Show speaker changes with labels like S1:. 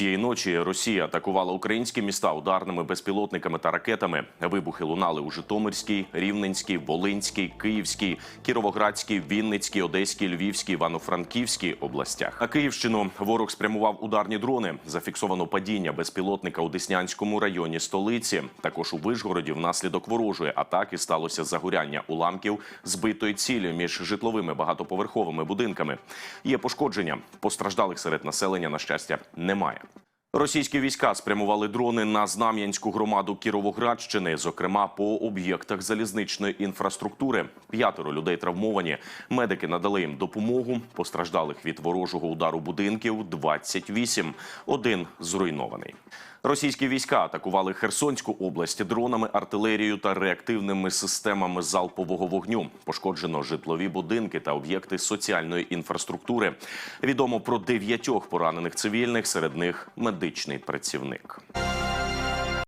S1: Цієї ночі Росія атакувала українські міста ударними безпілотниками та ракетами. Вибухи лунали у Житомирській, Рівненській, Волинській, Київській, Кіровоградській, Вінницькій, Одеській, Львівській, Івано-Франківській областях. На Київщину ворог спрямував ударні дрони. Зафіксовано падіння безпілотника у Деснянському районі столиці. Також у Вишгороді внаслідок ворожої атаки сталося загоряння уламків збитої цілі між житловими багатоповерховими будинками. Є пошкодження. Постраждалих серед населення, на щастя, немає. Російські війська спрямували дрони на Знам'янську громаду Кіровоградщини, зокрема по об'єктах залізничної інфраструктури. П'ятеро людей травмовані. Медики надали їм допомогу. Постраждалих від ворожого удару будинків 28. Один зруйнований. Російські війська атакували Херсонську область дронами, артилерією та реактивними системами залпового вогню. Пошкоджено житлові будинки та об'єкти соціальної інфраструктури. Відомо про дев'ятьох поранених цивільних, серед них медичний працівник.